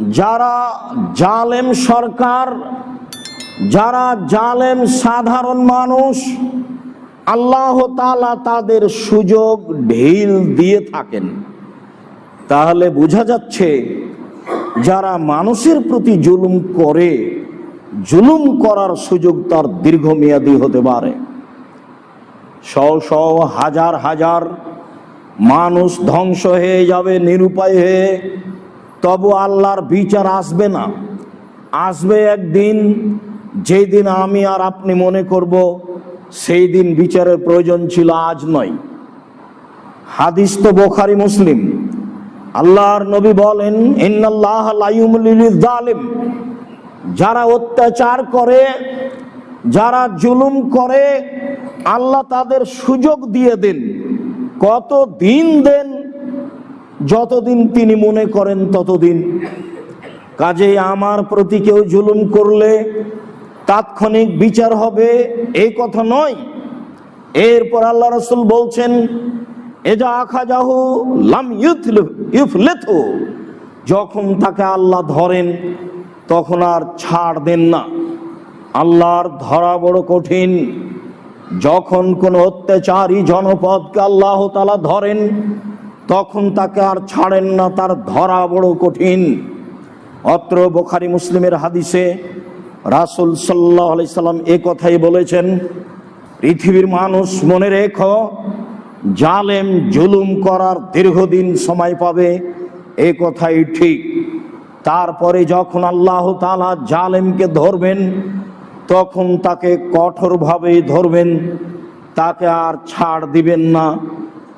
যারা জালেম সরকার, যারা জালেম সাধারণ মানুষ, আল্লাহ তাআলা তাদের সুযোগ ঢিল দিয়ে থাকেন। তাহলে বোঝা যাচ্ছে যারা মানুষের প্রতি জুলুম করে, জুলুম করার সুযোগ তার দীর্ঘমেয়াদী হতে পারে। শ শ হাজার হাজার মানুষ ধ্বংস হয়ে যাবে, নিরুপায় হয়ে তবু আল্লাহর বিচার আসবে না। আসবে একদিন যেই দিন আমি আর আপনি মনে করব সেই দিন বিচারের প্রয়োজন ছিল আজ নয়। হাদিস তো বোখারি মুসলিম। আল্লাহর নবী বলেন যারা অত্যাচার করে, যারা জুলুম করে, আল্লাহ তাদের সুযোগ দিয়ে দেন। কত দিন দেন যতদিন তিনি মনে করেন ততদিন। কাজেই আমার প্রতি কেউ জুলুম করলে তাৎক্ষণিক বিচার হবে, এই কথা নয়। এরপর আল্লাহ রসুল বলছেন, এজা আখা যাহু লাম ইউফলেথু। যখন তাকে আল্লাহ ধরেন, তখন আর ছাড় দেন না। আল্লাহর ধরা বড় কঠিন। যখন কোনো অত্যাচারী জনপদকে আল্লাহ তালা ধরেন তখন তাকে আর ছাড়েন না, তার ধরা বড় কঠিন। অত্র বোখারি মুসলিমের হাদিসে রাসুল সাল্লাহ সাল্লাম এ কথাই বলেছেন, পৃথিবীর মানুষ, মনে রেখ, জালেম, জুলুম করার দীর্ঘদিন সময় পাবে, এ কথাই ঠিক। তারপরে যখন আল্লাহ তালা জালেমকে ধরবেন, তখন তাকে কঠোরভাবে ধরবেন, তাকে আর ছাড় দিবেন না।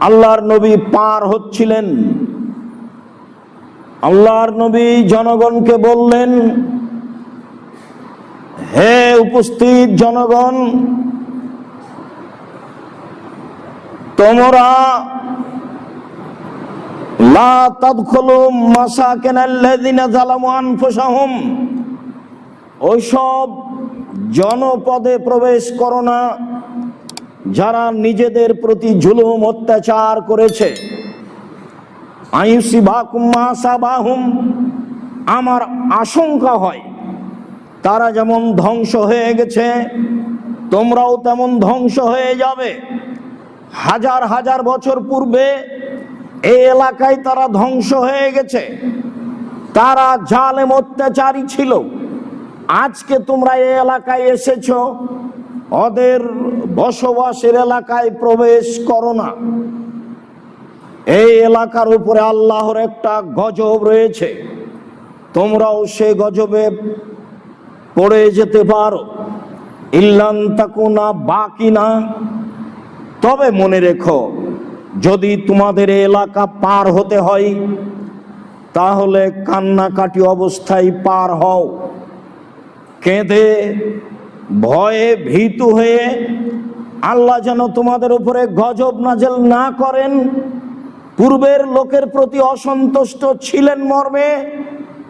আল্লাহর নবী পার হচ্ছিলেন। আল্লাহর নবী জনগণকে বললেন, হে উপস্থিত জনগণ, তোমরা লা ওইসব জনপদে প্রবেশ করো না। যারা নিজেদের প্রতি জুলুম, অত্যাচার করেছে। আমার আশঙ্কা হয়, তারা যেমন ধ্বংস হয়ে গেছে, তোমরাও তেমন ধ্বংস হয়ে যাবে। হাজার হাজার বছর পূর্বে এই এলাকায় তারা ধ্বংস হয়ে গেছে। তারা জালেম অত্যাচারী ছিল। আজকে তোমরা এই এলাকায় এসেছ ওদের বসবাসের এলাকায় প্রবেশ করো না। এই এলাকার উপরে আল্লাহর একটা গজব রয়েছে। তোমরাও সে গজবে পড়ে যেতে পারো। ইল্লান তাকুনা বাকি না তবে মনে রেখো, যদি তোমাদের এলাকা পার হতে হয়, তাহলে কান্নাকাটি অবস্থায় পার হও। কেঁদে ভয়ে ভীতু হয়ে আল্লাহ যেন তোমাদের উপরে গজব নাজেল না করেন। পূর্বের লোকের প্রতি অসন্তুষ্ট ছিলেন মর্মে।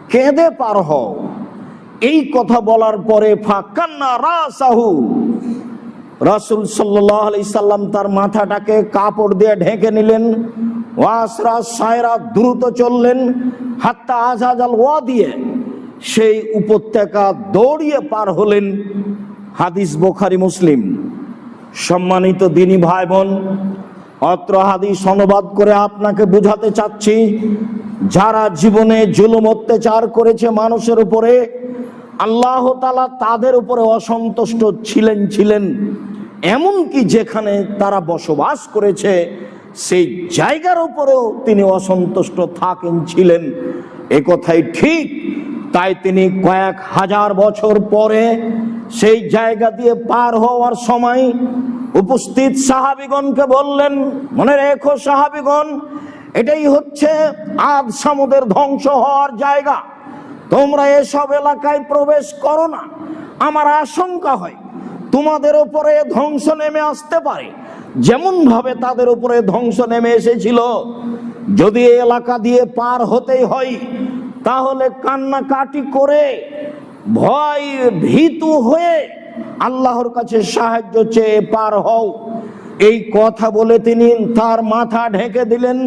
কেঁদে পার হও। এই কথা বলার পরে রাসুল সাল্লাম তার মাথাটাকে কাপড় দিয়ে ঢেকে নিলেন। ওয়াসরা, সায়রা দ্রুত চললেন। হাত্তা আজাজাল ওয়া দিয়ে সেই উপত্যকা দৌড়িয়ে পার হলেন। হাদিস বোখারি মুসলিম। সম্মানিত দিনী ভাই বোন অত্র হাদিস অনুবাদ করে আপনাকে বুঝাতে চাচ্ছি, যারা জীবনে জুলুম অত্যাচার করেছে মানুষের উপরে, আল্লাহ তালা তাদের উপরে অসন্তুষ্ট ছিলেন ছিলেন। এমনকি যেখানে তারা বসবাস করেছে, সেই জায়গার উপরেও তিনি অসন্তুষ্ট থাকেন, ছিলেন। এ কথাই ঠিক, তাই তিনি কয়েক হাজার বছর পরে সেই জায়গা দিয়ে পার হওয়ার সময় উপস্থিত সাহাবিগণকে বললেন, মনে রেখো সাহাবিগণ, এটাই হচ্ছে আদ সামুদের ধ্বংস হওয়ার জায়গা। তোমরা এসব এলাকায় প্রবেশ করো না। আমার আশঙ্কা হয় তোমাদের উপরে ধ্বংস নেমে আসতে পারে। যেমন ভাবে তাদের উপরে ধ্বংস নেমে এসেছিল, যদি এলাকা দিয়ে পার হতেই হয়, তাহলে কান্নাকাটি করে ভয় ভীতু হয়ে আল্লাহর কাছে সাহায্য চেয়ে পার হও। এই কথা বলে তিনি তার মাথা ঢেকে দিলেন,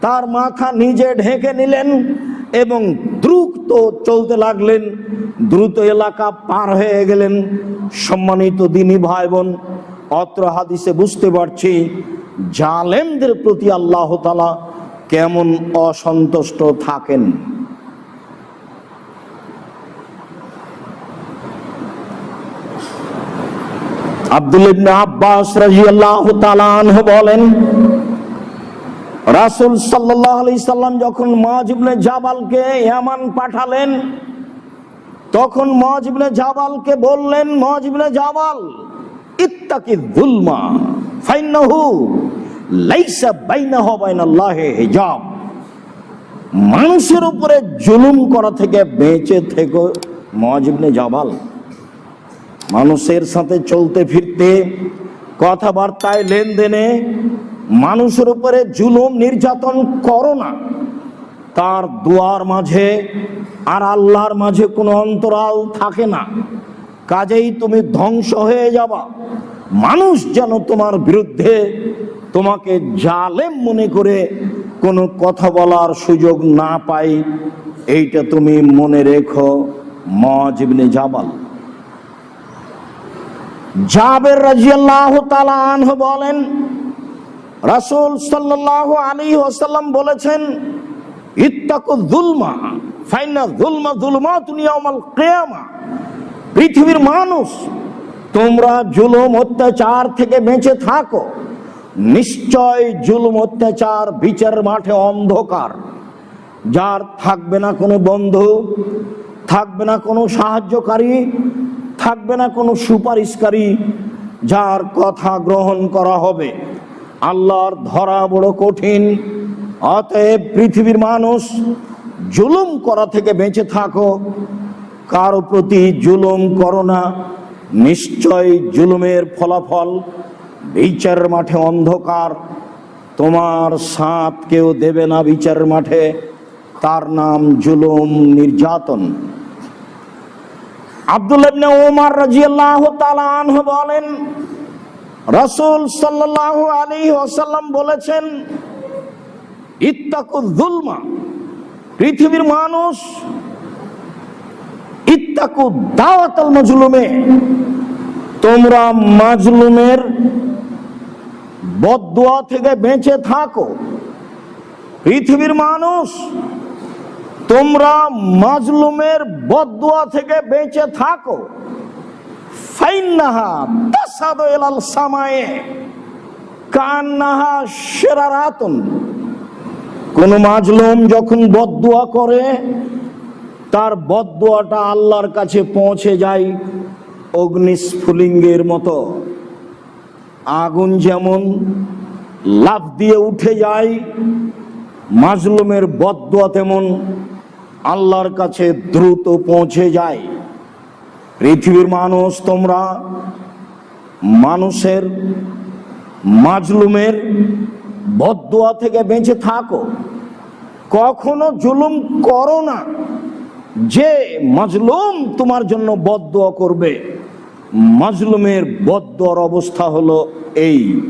তার মাথা নিজে ঢেকে নিলেন এবং দ্রুত চলতে লাগলেন। দ্রুত এলাকা পার হয়ে গেলেন। সম্মানিত দিনী ভাই বোন অত্র হাদিসে বুঝতে পারছি জালেমদের প্রতি আল্লাহ তালা কেমন অসন্তুষ্ট থাকেন। আব্দুল আব্বাস রাদিয়াল্লাহু তাআলা বলেন, রাসূল সাল্লাল্লাহু আলাইহি সাল্লাম যখন মুআজ ইবনে জাবালকে ইয়ামান পাঠালেন, তখন মুআজ ইবনে জাবালকে বললেন, মুআজ ইবনে জাবাল, ইত্তাকি যুলমা, ফাইন্নাহু লাইসা বাইনাহু বাইনাল্লাহি হিজাব। মানুষের উপরে জুলুম করা থেকে বেঁচে থেকো মুআজ ইবনে জাবাল। মানুষের সাথে চলতে ফিরতে, কথাবার্তায় লেনদেনে মানুষের উপরে জুলুম নির্যাতন করো না। তার দুয়ার মাঝে আর আল্লাহর মাঝে কোনো অন্তরাল থাকে না। কাজেই তুমি ধ্বংস হয়ে যাবা। মানুষ যেন তোমার বিরুদ্ধে তোমাকে জালেম মনে করে কোনো কথা বলার সুযোগ না পাই এইটা তুমি মনে রেখো। মজিবনে জাবাল। জাবের রাজিয়াল্লাহু তাআলা আনহু বলেন, রাসূল সাল্লাল্লাহু আলাইহি ওয়াসাল্লাম বলেছেন, ইত্তাকু যুলমা ফাইনা যুলমা যুলমাতুন ইয়াউমাল কিয়ামা। পৃথিবীর মানুষ, তোমরা জুলুম অত্যাচার থেকে বেঁচে থাকো। নিশ্চয় জুলুম অত্যাচার বিচার মাঠে অন্ধকার। যার থাকবে না কোনো বন্ধু, থাকবে না কোনো সাহায্যকারী থাকবে না কোনো সুপারিশকারী যার কথা গ্রহণ করা হবে। আল্লাহর ধরা বড় কঠিন। অতএব পৃথিবীর মানুষ জুলুম করা থেকে বেঁচে থাকো। কারও প্রতি জুলুম করো না। নিশ্চয় জুলুমের ফলাফল বিচার মাঠে অন্ধকার। তোমার সাথ কেউ দেবে না বিচার মাঠে। তার নাম জুলুম নির্যাতন। আব্দুল ইবনে ওমর রাদিয়াল্লাহু তাআলা আনহু বলেন, রাসূল সাল্লাল্লাহু আলাইহি ওয়াসাল্লাম বলেছেন ইত্তাকু যুলমা, পৃথিবীর মানুষ ইত্তাকু দাওয়াতাল মাজলুমে, তোমরা মাজলুমের বদদুয়া থেকে বেঁচে থাকো। পৃথিবীর মানুষ তোমরা মাজলুমের বদদুয়া থেকে বেঁচে থাকো। ফাইন্নাহা তাসাদু ইলাল সামায়ে, কান্নাহা শিরারাতুন কোন মাজলুম যখন বদদুয়া করে, তার বদদুয়াটা আল্লাহর কাছে পৌঁছে যায় অগ্নিস্ফুলিঙ্গের মতো। আগুন যেমন লাফ দিয়ে উঠে যায়, মাজলুমের বদদুয়া তেমন আল্লাহর কাছে দ্রুত পৌঁছে যায়। পৃথিবীর মানুষ তোমরা মানুষের মাজলুমের বদদুয়া থেকে বেঁচে থাকো। কখনো জুলুম করো না। যে মাজলুম তোমার জন্য বদদুয়া করবে, মাজলুমের বদদুয়ার অবস্থা হলো এই।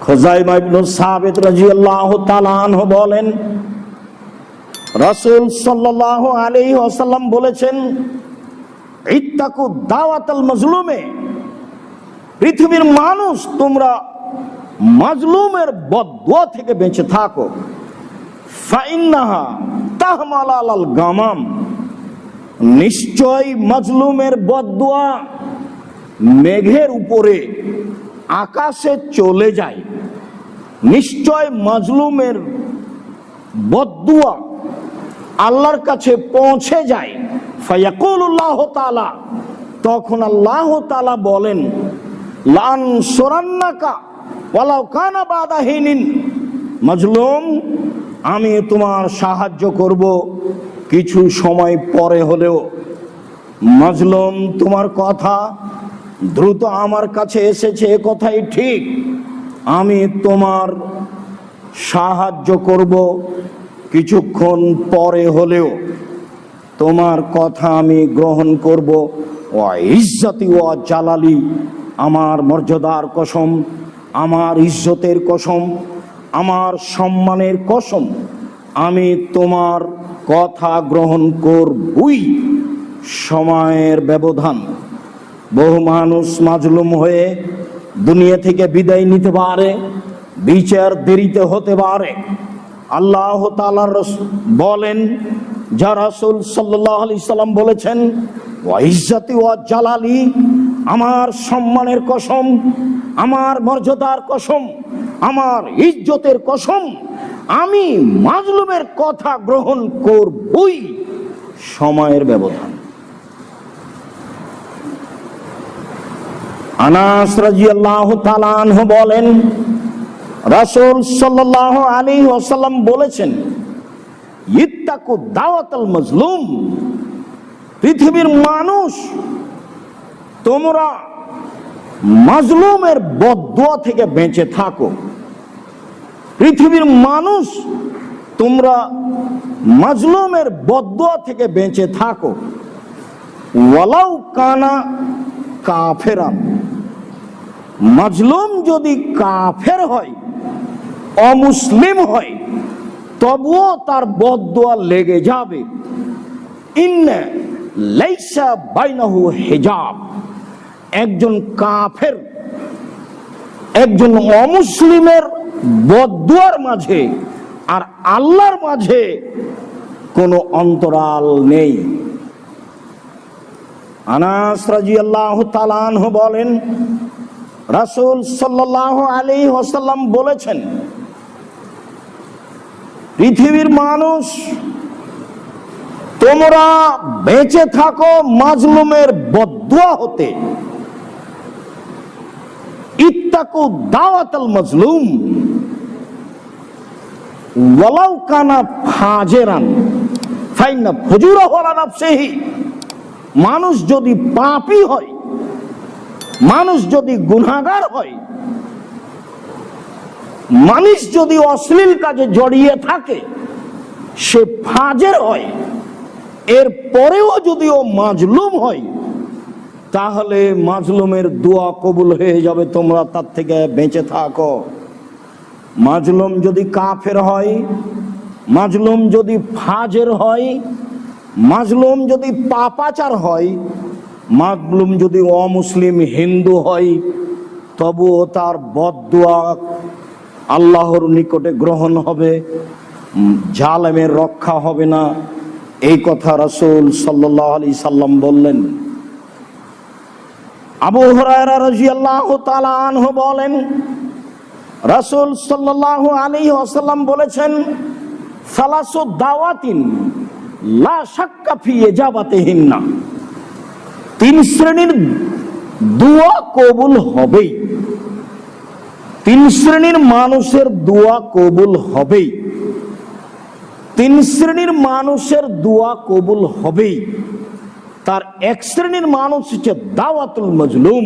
খোজাইমা ইবনে সাবিত রাদিয়াল্লাহু তাআলা বলেন রাসূল সাল্লাল্লাহু আলাইহি ওয়াসাল্লাম বলেছেন, ইত্তাকু দাওয়াতাল মাজলুমে। পৃথিবীর মানুষ, তোমরা মাজলুমের বদদুয়া থেকে বেঁচে থাকো। ফাইন্নাহা তাহমাল গামাম। নিশ্চয় মাজলুমের বদদুয়া মেঘের উপরে, আকাশে চলে যায়। নিশ্চয় মাজলুমের বদদুয়া আল্লাহর কাছে পৌঁছে যায়। তালা তখন আল্লাহ তালা বলেন কানা মাজলুম, আমি তোমার সাহায্য করব কিছু সময় পরে হলেও। মাজলুম, তোমার কথা দ্রুত আমার কাছে এসেছে, এ কথাই ঠিক। আমি তোমার সাহায্য করব কিছুক্ষণ পরে হলেও তোমার কথা আমি গ্রহণ করব। ও ইজ্জতি ও জালালি, আমার মর্যাদার কসম, আমার ইজ্জতের কসম, আমার সম্মানের কসম আমি তোমার কথা গ্রহণ করবই। সময়ের ব্যবধান। বহু মানুষ মাজলুম হয়ে দুনিয়া থেকে বিদায় নিতে পারে, বিচার দেরিতে হতে পারে। আল্লাহ তাআলা রস- বলেন, যা রাসূল আলাইহি সাল্লাম বলেছেন, ওয়া ইজ্জতি ওয়া জালালি, আমার সম্মানের কসম, আমার মর্যাদার কসম, আমার ইজ্জতের কসম, আমি মাজলুমের কথা গ্রহণ করবই সময়ের ব্যবধান। আনাস রাজিয়াল্লাহু তাআলা আনহু বলেন রাসূল সাল্লাল্লাহু আলাইহি ওয়াসাল্লাম বলেছেন, ইত্তাকু দাওয়াতাল মাজলুম, পৃথিবীর মানুষ, তোমরা মাজলুমের বদদুয়া থেকে বেঁচে থাকো। পৃথিবীর মানুষ, তোমরা মাজলুমের বদদুয়া থেকে বেঁচে থাকো। ওয়ালাউ কানা কাফেরান, মাজলুম যদি কাফের হয় অমুসলিম হয়, তবুও তার বদদোয়া লেগে যাবে। হিজাব। একজন কাফের, একজন অমুসলিমের বদদুয়ার মাঝে আর আল্লাহর মাঝে কোনো অন্তরাল নেই। আনাস আনহু বলেন, রাসূল সাল্লাল্লাহু আলাইহি ওয়াসাল্লাম বলেছেন পৃথিবীর মানুষ, তোমরা বেঁচে থাকো মাজলুমের বদুয়া হতে। ইত্তাকু দাওয়াতাল মাজলুম। ওয়ালাউ কানা ফাজেরান, ফাইন্না ফুজুরা ওয়ালা নাফসিহি। মানুষ যদি পাপী হয়, মানুষ যদি গুনাহগার হয় মানুষ যদি অশ্লীল কাজে জড়িয়ে থাকে, সে ফাজের হয়। এর পরেও যদি ও মাজলুম হয়, তাহলে মাজলুমের দোয়া কবুল হয়ে যাবে, তোমরা তার থেকে বেঁচে থাকো। মাজলুম যদি কাফের হয়, মাজলুম যদি ফাজের হয়, মাজলুম যদি পাপাচার হয়, মাজলুম যদি অমুসলিম হিন্দু হয়, তবুও তার বদদুয়া আল্লাহর নিকটে গ্রহণ হবে জালেমের রক্ষা হবে না। এই কথা রাসূল সাল্লাল্লাহু আলাইহি সাল্লাম বললেন। আবু হুরায়রা বলেন, রাসূল সাল্লাল্লাহু আলাইহি ওয়াসাল্লাম বলেছেন দাওয়াতিন লা শাক্কা ফি ইজাবাতিহিন্না। তিন শ্রেণির দুয়া কবুল হবেই। তিন শ্রেণির মানুষের দোয়া কবুল হবেই। তিন শ্রেণির মানুষের দোয়া কবুল হবেই। তার এক শ্রেণির মানুষ হচ্ছে দাওয়াতুল মজলুম।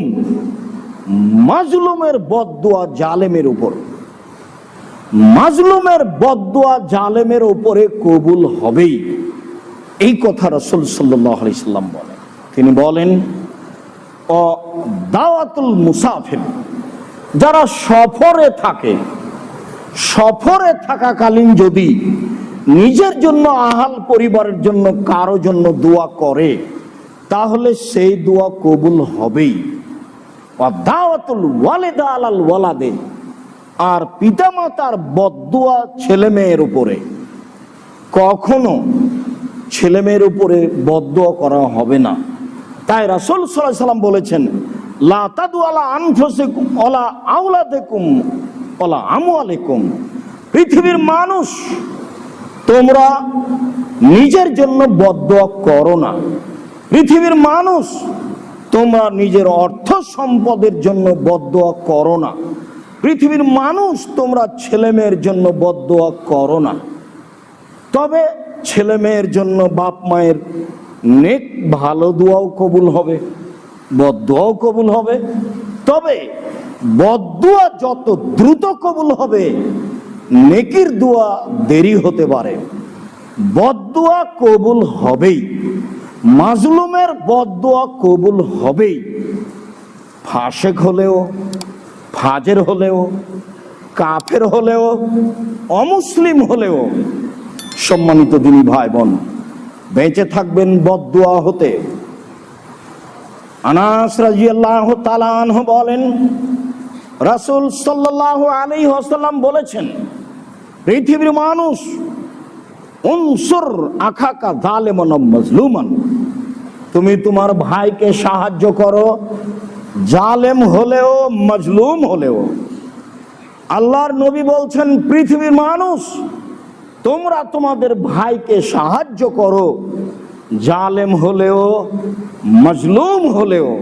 মাজলুমের বদদোয়া জালেমের উপর। মাজলুমের বদদোয়া জালেমের উপরে কবুল হবেই। এই কথা রসুল সাল্লাম বলেন। তিনি বলেন ও দাওয়াতুল মুসাফির। যারা সফরে থাকে, সফরে থাকাকালীন যদি নিজের জন্য আহাল পরিবারের জন্য কারও জন্য দোয়া করে, তাহলে সেই দোয়া কবুল হবেই। দাওয়াতুল ওয়ালেদা আলাল ওয়ালাদে। আর পিতামাতার বদুয়া ছেলে মেয়ের উপরে। কখনো ছেলে মেয়ের উপরে বদুয়া করা হবে না। তাই রাসূল আলাইহি সাল্লাম বলেছেন পৃথিবীর মানুষ, তোমরা নিজের জন্য বদুয়া করো না। পৃথিবীর মানুষ, তোমরা নিজের অর্থ সম্পদের জন্য বদুয়া করো না। পৃথিবীর মানুষ, তোমরা ছেলে মেয়ের জন্য বদোয়া করো না। তবে ছেলে মেয়ের জন্য বাপ মায়ের নেক ভালো দোয়াও কবুল হবে। বদোয়াও কবুল হবে। তবে বদুয়া যত দ্রুত কবুল হবে, নেকির দোয়া দেরি হতে পারে। বদুয়া কবুল হবেই। মাজলুমের বদুয়া কবুল হবেই। ফাসেক হলেও, ফাজের হলেও, কাফের হলেও, অমুসলিম হলেও, সম্মানিত দিনী ভাই বোন, বেঁচে থাকবেন বদুয়া হতে। আনাস রাজিয়াল্লাহ তালাহ বলেন, রাসূল সাল্লাল্লাহু আলাইহি ওয়াসাল্লাম বলেছেন, পৃথিবীর মানুষ, উনসুর আখাকা জালেমান মজলুমান। তুমি তোমার ভাইকে সাহায্য করো, জালেম হলেও, মজলুম হলেও। আল্লাহর নবী বলছেন, পৃথিবীর মানুষ, তোমরা তোমাদের ভাইকে সাহায্য করো জালেম হলেও, মজলুম হলেও।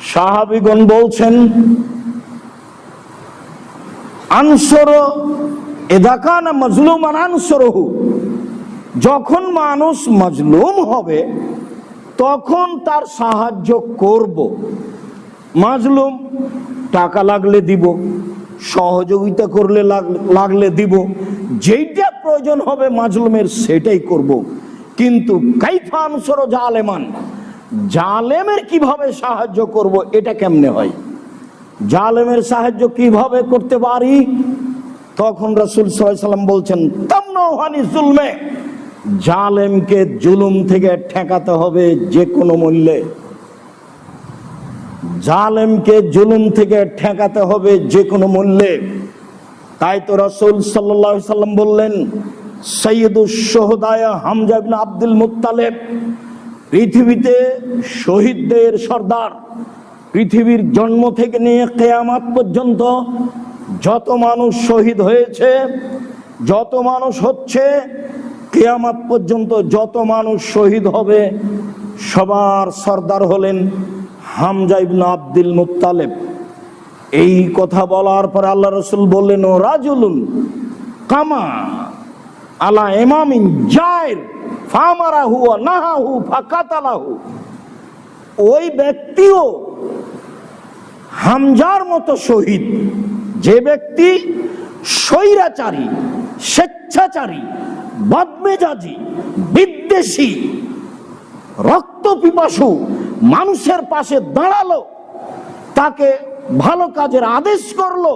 সাহাবিগণ বলছেন, আনসর, এদাকানা মজলুমান আনসরহু। যখন মানুষ মজলুম হবে, তখন তার সাহায্য করব। মাজলুম, টাকা লাগলে দিব, সহযোগিতা করলে লাগ- লাগলে দিব। যেইটা প্রয়োজন হবে মাজলুমের, সেটাই করব। কিন্তু কাইফা আনসর জালেমান, জালেমের কীভাবে সাহায্য করব এটা কেমনে হয়? জালেমের সাহায্য কীভাবে করতে পারি? তখন রাসূল সাল্লাম বলছেন তামনাহানি জুলমে, জালেমকে জুলুম থেকে ঠেকাতে হবে যে কোনো মূল্যে। জালেমকে জুলুম থেকে ঠেকাতে হবে যে কোনো মূল্যে। তাই তো রসুল সাল্লাম বললেন সৈয়দুস সোহদায়া হামজা ইবনে আব্দুল মুত্তালেব, পৃথিবীতে শহীদদের সর্দার, পৃথিবীর জন্ম থেকে নিয়ে কেয়ামাত পর্যন্ত যত মানুষ শহীদ হয়েছে, যত মানুষ হচ্ছে, কেয়ামাত পর্যন্ত যত মানুষ শহীদ হবে, সবার সর্দার হলেন হামজা ইবনে আব্দুল মুত্তালেব। এই কথা বলার পর আল্লাহ রসুল বললেন, ও রাজুলুন, কামা আলা এমামিন জায়ের ফামারাহু নাহাহু ফাকাতালাহু। ওই ব্যক্তিও হামজার মতো শহীদ। যে ব্যক্তি স্বৈরাচারী, স্বেচ্ছাচারী, বদমেজাজি, বিদ্বেষী রক্ত পিপাসু মানুষের পাশে দাঁড়াল, তাকে ভালো কাজের আদেশ করল,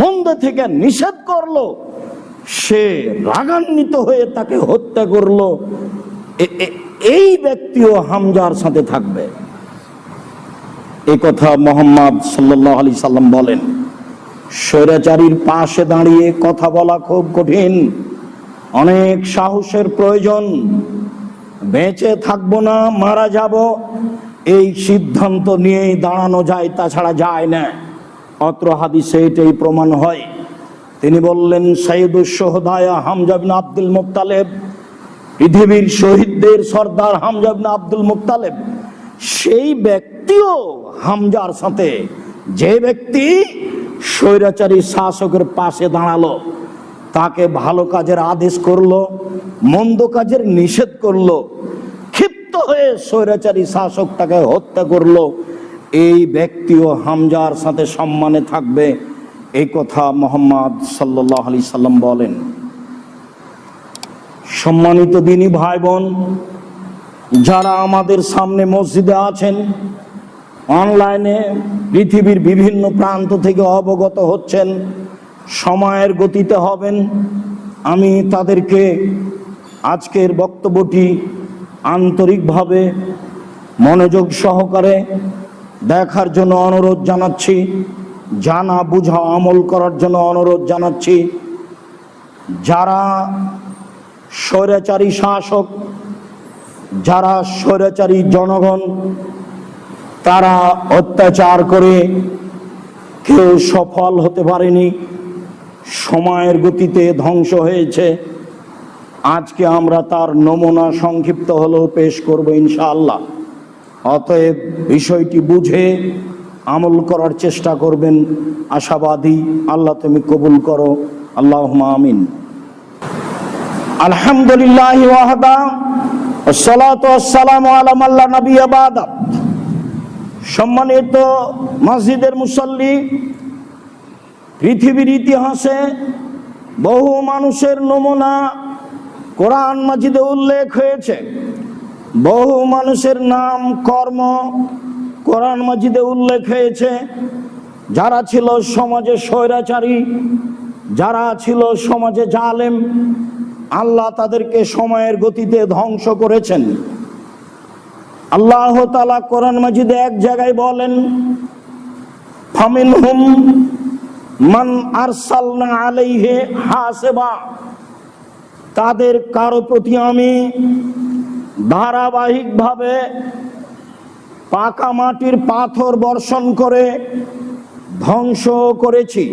মন্দ থেকে নিষেধ করল সে রাগান্বিত হয়ে তাকে হত্যা করল। এই ব্যক্তিও হামজার সাথে থাকবে। এ কথা মোহাম্মদ সাল্লাহ আলি সাল্লাম বলেন, স্বৈরাচারীর পাশে দাঁড়িয়ে কথা বলা খুব কঠিন। অনেক সাহসের প্রয়োজন। বেঁচে থাকব না, মারা যাব। এই সিদ্ধান্ত নিয়েই দাঁড়ানো যায়, তাছাড়া যায় না। অত্র হাদিসে এটাই প্রমাণ হয়। তিনি বললেন আব্দুল মুক্তালেব পৃথিবীর শহীদদের সর্দার হামজাবিন আব্দুল মুক্তালেব সেই ব্যক্তিও হামজার সাথে, যে ব্যক্তি স্বৈরাচারী শাসকের পাশে দাঁড়াল, তাকে ভালো কাজের আদেশ করল, মন্দ কাজের নিষেধ করল, ক্ষিপ্ত হয়ে স্বৈরাচারী শাসক তাকে হত্যা করল। এই ব্যক্তিও হামজার সাথে সম্মানে থাকবে। এই কথা মোহাম্মদ সাল্লাহ আলি সাল্লাম বলেন। সম্মানিত দিনী ভাই বোন যারা আমাদের সামনে মসজিদে আছেন, অনলাইনে পৃথিবীর বিভিন্ন প্রান্ত থেকে অবগত হচ্ছেন, সময়ের গতিতে হবেন, আমি তাদেরকে আজকের বক্তব্যটি আন্তরিকভাবে মনোযোগ সহকারে দেখার জন্য অনুরোধ জানাচ্ছি। জানা, বুঝা, আমল করার জন্য অনুরোধ জানাচ্ছি। যারা স্বৈরাচারী শাসক, যারা স্বৈরাচারী জনগণ, তারা অত্যাচার করে কেউ সফল হতে পারেনি, সময়ের গতিতে ধ্বংস হয়েছে। আজকে আমরা তার নমুনা সংক্ষিপ্ত হলেও পেশ করব ইনশাআল্লাহ। অতএব বিষয়টি বুঝে আমল করার চেষ্টা করবেন। আশাবাদী, আল্লাহ তুমি কবুল করো। আল্লাহ আমিন। আলহামদুলিল্লাহ ওয়াহদা সালাম আলাম আল্লাহ নবী আবাদ সম্মানিত মসজিদের মুসল্লি, পৃথিবীর ইতিহাসে বহু মানুষের নমুনা কোরআন মাজিদে উল্লেখ হয়েছে। বহু মানুষের নাম, কর্ম কোরআন মাজিদে উল্লেখ হয়েছে, যারা ছিল সমাজে স্বৈরাচারী, যারা ছিল সমাজে জালেম, আল্লাহ তাদেরকে সময়ের গতিতে ধ্বংস করেছেন। আল্লাহ তালা কোরআন মাজিদে এক জায়গায় বলেন ফামিন হুম মান আরসালনা আলাইহে হাসেবা তাদের কারও প্রতি আমি ধারাবাহিকভাবে পাকা মাটির পাথর বর্ষণ করে ধ্বংস করেছি।